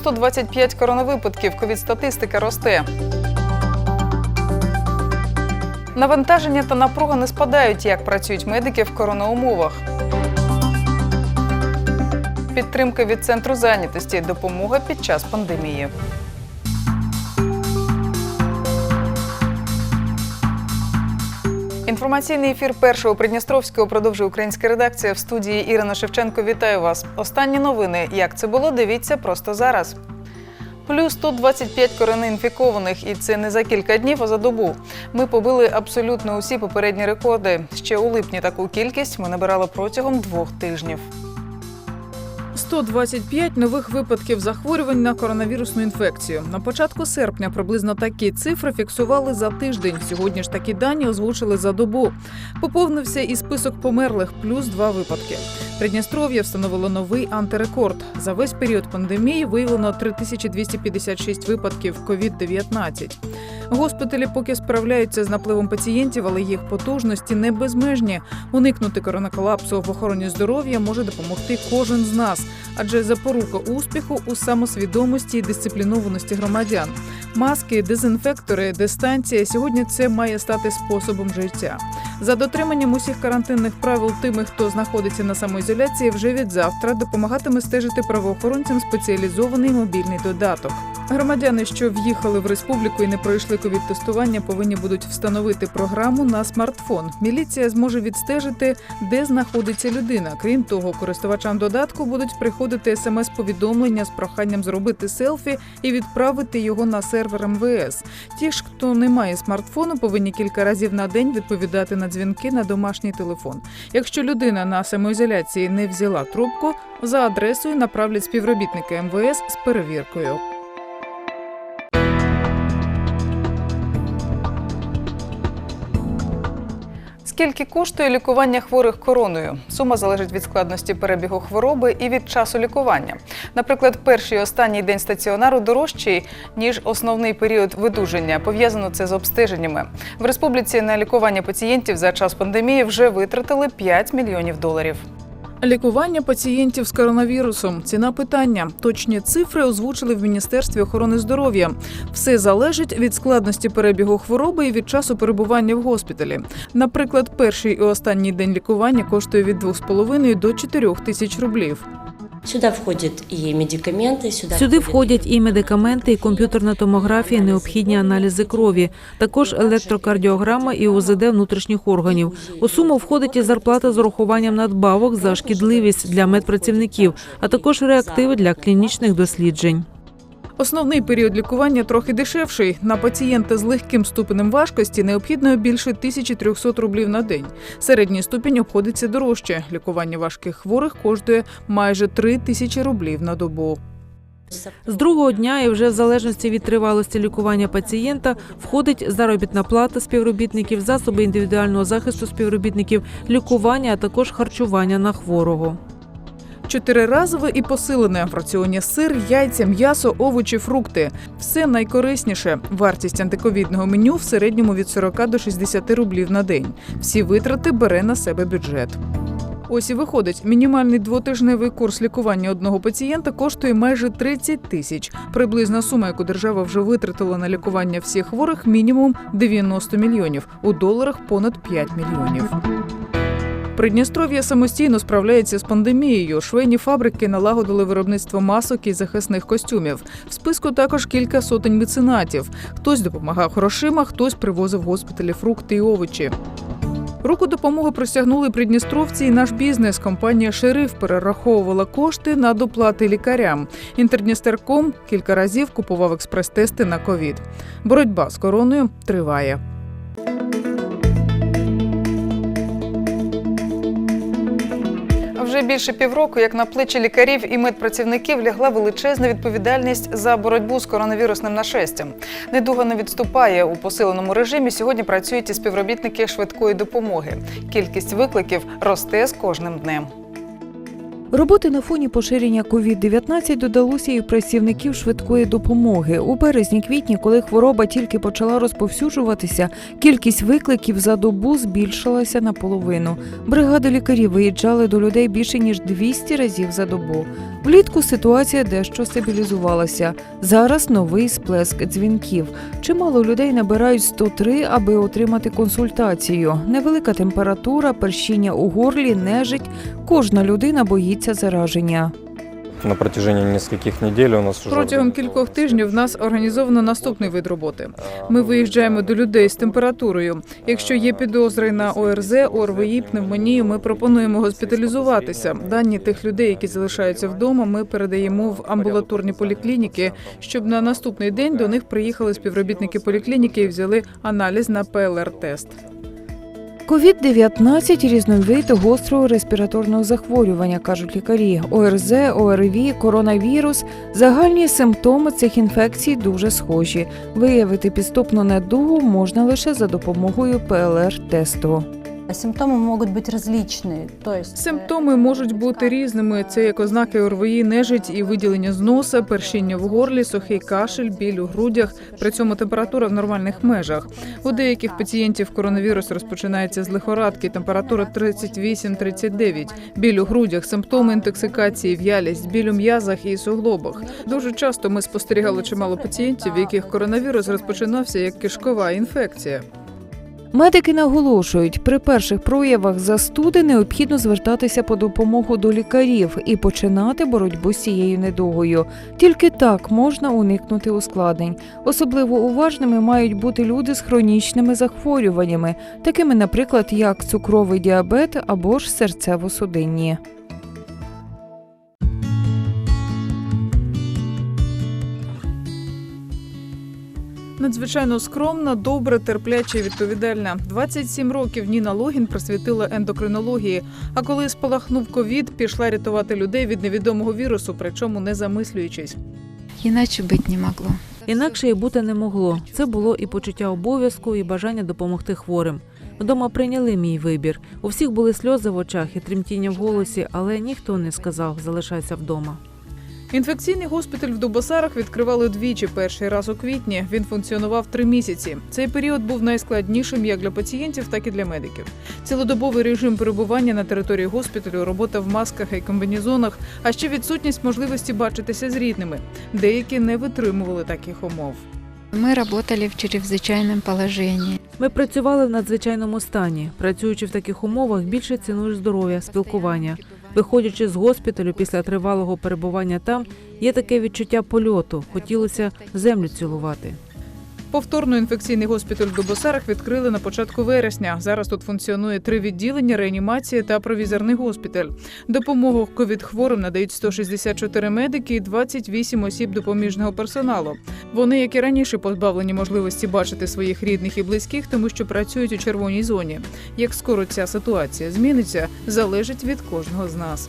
125 коронавипадків. Ковід-статистика росте. Навантаження та напруга не спадають, як працюють медики в коронаумовах. Підтримка від центру зайнятості. Допомога під час пандемії. Інформаційний ефір першого Придністровського продовжує українська редакція в студії Ірина Шевченко. Вітаю вас. Останні новини. Як це було? Дивіться просто зараз. Плюс 125 коронавінфікованих, і це не за кілька днів, а за добу. Ми побили абсолютно усі попередні рекорди. Ще у липні таку кількість ми набирали протягом двох тижнів. 125 нових випадків захворювань на коронавірусну інфекцію. На початку серпня приблизно такі цифри фіксували за тиждень. Сьогодні ж такі дані озвучили за добу. Поповнився і список померлих плюс два випадки. Придністров'я встановило новий антирекорд. За весь період пандемії виявлено 3256 випадків COVID-19. Госпіталі поки справляються з напливом пацієнтів, але їх потужності не безмежні. Уникнути коронаколапсу в охороні здоров'я може допомогти кожен з нас, адже запорука успіху у самосвідомості і дисциплінованості громадян. Маски, дезінфектори, дистанція сьогодні це має стати способом життя. За дотриманням усіх карантинних правил тими, хто знаходиться на самоізоляції, вже від завтра допомагатиме стежити правоохоронцям спеціалізований мобільний додаток. Громадяни, що в'їхали в республіку і не пройшли ковід-тестування, повинні будуть встановити програму на смартфон. Міліція зможе відстежити, де знаходиться людина. Крім того, користувачам додатку будуть приходити смс-повідомлення з проханням зробити селфі і відправити його на сервер МВС. Ті ж, хто не має смартфону, повинні кілька разів на день відповідати на дзвінки на домашній телефон. Якщо людина на самоізоляції не взяла трубку, за адресою направлять співробітники МВС з перевіркою. Скільки коштує лікування хворих короною? Сума залежить від складності перебігу хвороби і від часу лікування. Наприклад, перший і останній день стаціонару дорожчий ніж основний період видуження. Пов'язано це з обстеженнями. В республіці на лікування пацієнтів за час пандемії вже витратили 5 мільйонів доларів. Лікування пацієнтів з коронавірусом ціна питання. Точні цифри озвучили в міністерстві охорони здоров'я. Все залежить від складності перебігу хвороби і від часу перебування в госпіталі. Наприклад, перший і останній день лікування коштує від 2,5 до 4 тисяч рублів. Сюда входять і медикаменти. сюда Сюди входять і медикаменти, і комп'ютерна томографія, необхідні аналізи крові, також електрокардіограма і ОЗД внутрішніх органів. У суму входить і зарплата з урахуванням надбавок за шкідливість для медпрацівників, а також реактиви для клінічних досліджень. Основний період лікування трохи дешевший. На пацієнта з легким ступенем важкості необхідно більше 1300 рублів на день. Середній ступінь обходиться дорожче. Лікування важких хворих коштує майже 3 тисячі рублів на добу. З другого дня і вже в залежності від тривалості лікування пацієнта входить заробітна плата співробітників, засоби індивідуального захисту співробітників, лікування, а також харчування на хворого. Чотириразове і посилене в раціоні сир, яйця, м'ясо, овочі, фрукти. Все найкорисніше. Вартість антиковідного меню в середньому від 40 до 60 рублів на день. Всі витрати бере на себе бюджет. Ось і виходить, мінімальний двотижневий курс лікування одного пацієнта коштує майже 30 тисяч. Приблизна сума, яку держава вже витратила на лікування всіх хворих, мінімум 90 мільйонів. У доларах понад 5 мільйонів. Придністров'я самостійно справляється з пандемією. Швейні фабрики налагодили виробництво масок і захисних костюмів. В списку також кілька сотень меценатів. Хтось допомагав грошима, хтось привозив в госпіталі фрукти і овочі. Руку допомоги простягнули придністровці і наш бізнес. Компанія Шериф перераховувала кошти на доплати лікарям. Інтердністерком кілька разів купував експрес-тести на ковід. Боротьба з короною триває. Вже більше півроку, як на плечі лікарів і медпрацівників лягла величезна відповідальність за боротьбу з коронавірусним нашестям. Недуга не відступає у посиленому режимі. Сьогодні працюють і співробітники швидкої допомоги. Кількість викликів росте з кожним днем. Роботи на фоні поширення COVID-19 додалося і працівників швидкої допомоги. У березні-квітні, коли хвороба тільки почала розповсюджуватися, кількість викликів за добу збільшилася наполовину. Бригади лікарів виїжджали до людей більше ніж 200 разів за добу. Влітку ситуація дещо стабілізувалася. Зараз новий сплеск дзвінків. Чимало людей набирають 103, аби отримати консультацію. Невелика температура, першіння у горлі, нежить. Кожна людина боїться зараження. На протяжении нескольких недель у нас уже... Протягом кількох тижнів в нас організовано наступний вид роботи. Ми виїжджаємо до людей з температурою. Якщо є підозри на ОРЗ, ОРВІ, пневмонію, ми пропонуємо госпіталізуватися. Дані тих людей, які залишаються вдома, ми передаємо в амбулаторні поліклініки, щоб на наступний день до них приїхали співробітники поліклініки і взяли аналіз на ПЛР-тест. COVID-19 – різновид гострого респіраторного захворювання, кажуть лікарі. ОРЗ, ОРВІ, коронавірус – загальні симптоми цих інфекцій дуже схожі. Виявити підступну недугу можна лише за допомогою ПЛР-тесту. Симптомы могут быть различные. То есть, э, Симптоми можуть бути різними. Це як ознаки ОРВІ, нежить і виділення з носа, першіння в горлі, сухий кашель, біль у грудях. При цьому температура в нормальних межах. У деяких пацієнтів коронавірус розпочинається з лихорадки, температура 38-39, біль у грудях, симптоми інтоксикації, в'ялість, біль у м'язах і суглобах. Дуже часто ми спостерігали чимало пацієнтів, в яких коронавірус розпочинався як кишкова інфекція. Медики наголошують, при перших проявах застуди необхідно звертатися по допомогу до лікарів і починати боротьбу з цією недугою. Тільки так можна уникнути ускладнень. Особливо уважними мають бути люди з хронічними захворюваннями, такими, наприклад, як цукровий діабет або ж серцево-судинні. Надзвичайно скромна, добра, терпляча і відповідальна. 27 років Ніна Логін присвятила ендокринології. А коли спалахнув ковід, пішла рятувати людей від невідомого вірусу, причому не замислюючись. Иначе быть не могло. Інакше і бути не могло. Це було і почуття обов'язку, і бажання допомогти хворим. Вдома прийняли мій вибір. У всіх були сльози в очах і тремтіння в голосі, але ніхто не сказав залишайся вдома. Інфекційний госпіталь в Дубосарах відкривали двічі. Перший раз у квітні. Він функціонував три місяці. Цей період був найскладнішим як для пацієнтів, так і для медиків. Цілодобовий режим перебування на території госпіталю, робота в масках і комбінезонах, а ще відсутність можливості бачитися з рідними. Деякі не витримували таких умов. Мы работали в чрезвычайном положении. Ми працювали в надзвичайному стані. Працюючи в таких умовах, більше цінуєш здоров'я, спілкування. Виходячи з госпіталю після тривалого перебування там, є таке відчуття польоту. Хотілося землю цілувати. Повторно інфекційний госпіталь в Дубосарах відкрили на початку вересня. Зараз тут функціонує три відділення, реанімація та провізорний госпіталь. Допомогу ковід-хворим надають 164 медики і 28 осіб допоміжного персоналу. Вони, як і раніше, позбавлені можливості бачити своїх рідних і близьких, тому що працюють у червоній зоні. Як скоро ця ситуація зміниться, залежить від кожного з нас.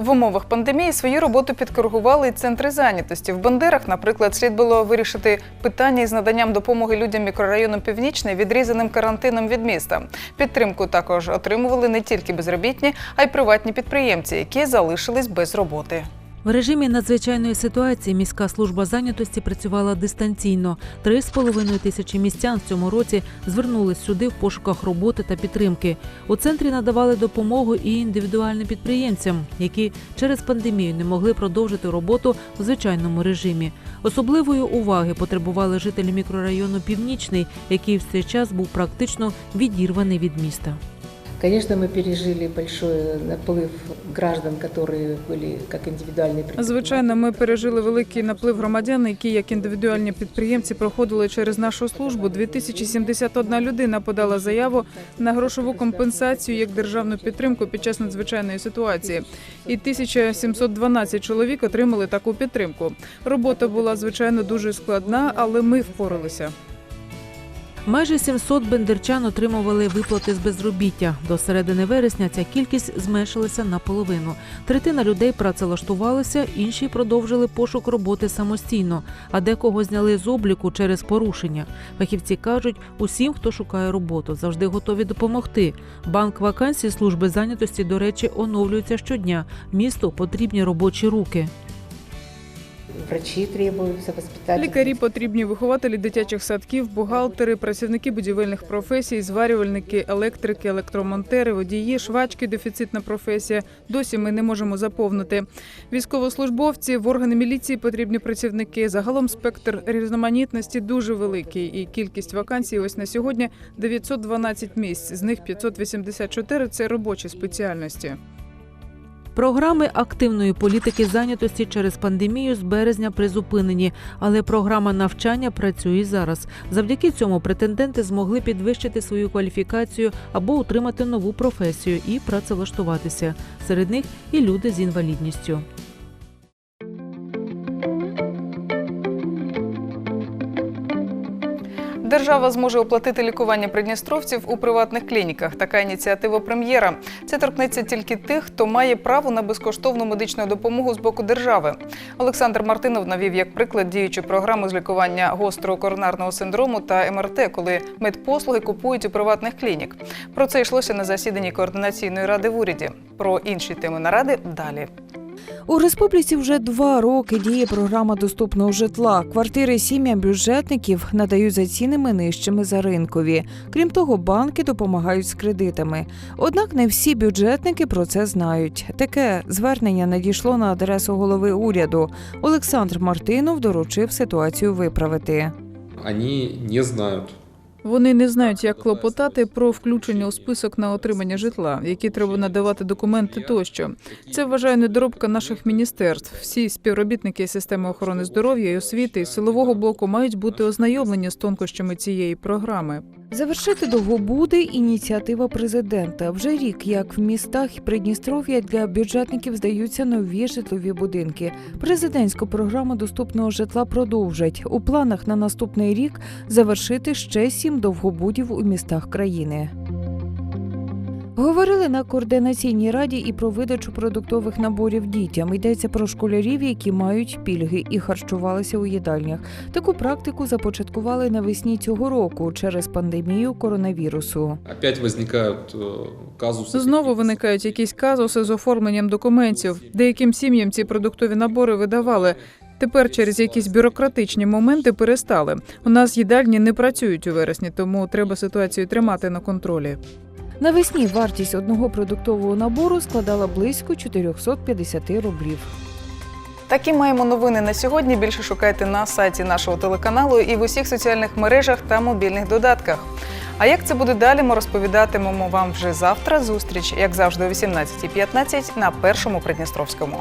В умовах пандемії свою роботу підкоригували і центри зайнятості. В Бандерах, наприклад, слід було вирішити питання із наданням допомоги людям мікрорайону Північний, відрізаним карантином від міста. Підтримку також отримували не тільки безробітні, а й приватні підприємці, які залишились без роботи. В режимі надзвичайної ситуації міська служба зайнятості працювала дистанційно. Три з половиною тисячі містян в цьому році звернулись сюди в пошуках роботи та підтримки. У центрі надавали допомогу і індивідуальним підприємцям, які через пандемію не могли продовжити роботу в звичайному режимі. Особливої уваги потребували жителі мікрорайону Північний, який в цей час був практично відірваний від міста. Конечно, мы пережили большой наплыв граждан, которые были как индивидуальные предприниматели. Звичайно, ми пережили великий наплив громадян, які як індивідуальні підприємці проходили через нашу службу. 2071 людина подала заяву на грошову компенсацію як державну підтримку під час надзвичайної ситуації. І 1712 чоловік отримали таку підтримку. Робота була звичайно дуже складна, але ми впоралися. Майже 700 бендерчан отримували виплати з безробіття. До середини вересня ця кількість зменшилася наполовину. Третина людей працевлаштувалися, інші продовжили пошук роботи самостійно, а декого зняли з обліку через порушення. Фахівці кажуть, усім, хто шукає роботу, завжди готові допомогти. Банк вакансій служби зайнятості, до речі, оновлюється щодня. Місту потрібні робочі руки. Врачи требуются, воспитатели. Лікарі потрібні, вихователі дитячих садків, бухгалтери, працівники будівельних професій, зварювальники, електрики, електромонтери, водії, швачки, дефіцитна професія. Досі ми не можемо заповнити. Військовослужбовці, в органи міліції потрібні працівники. Загалом спектр різноманітності дуже великий. І кількість вакансій ось на сьогодні 912 місць. З них 584 – це робочі спеціальності. Програми активної політики зайнятості через пандемію з березня призупинені, але програма навчання працює зараз. Завдяки цьому претенденти змогли підвищити свою кваліфікацію або отримати нову професію і працевлаштуватися. Серед них і люди з інвалідністю. Держава зможе оплатити лікування придністровців у приватних клініках. Така ініціатива прем'єра. Це торкнеться тільки тих, хто має право на безкоштовну медичну допомогу з боку держави. Олександр Мартинов навів як приклад діючу програму з лікування гострого коронарного синдрому та МРТ, коли медпослуги купують у приватних клінік. Про це йшлося на засіданні координаційної ради в уряді. Про інші теми наради далі. У республіці вже два роки діє програма доступного житла. Квартири сім'ям бюджетників надають за цінами нижчими за ринкові. Крім того, банки допомагають з кредитами. Однак не всі бюджетники про це знають. Таке звернення надійшло на адресу голови уряду. Олександр Мартинов доручив ситуацію виправити. Они не знают. Вони не знають, як клопотати про включення у список на отримання житла, які треба надавати документи тощо. Це вважає недоробка наших міністерств. Всі співробітники системи охорони здоров'я і освіти і силового блоку мають бути ознайомлені з тонкощами цієї програми. Завершити довгобуди ініціатива президента. Вже рік, як в містах Придністров'я для бюджетників здаються нові житлові будинки. Президентську програму доступного житла продовжать у планах на наступний рік завершити ще сім довгобудів у містах країни. Говорили на координаційній раді і про видачу продуктових наборів дітям. Йдеться про школярів, які мають пільги і харчувалися у їдальнях. Таку практику започаткували навесні цього року через пандемію коронавірусу. Опять возникают э. Знову виникають якісь казуси з оформленням документів. Деяким сім'ям ці продуктові набори видавали. Тепер через якісь бюрократичні моменти перестали. У нас їдальні не працюють у вересні, тому треба ситуацію тримати на контролі. Навесні вартість одного продуктового набору складала близько 450 рублів. Такі маємо новини на сьогодні. Більше шукайте на сайті нашого телеканалу і в усіх соціальних мережах та мобільних додатках. А як це буде далі, ми розповідатимемо вам вже завтра. Зустріч, як завжди, о 18.15 на першому Придністровському.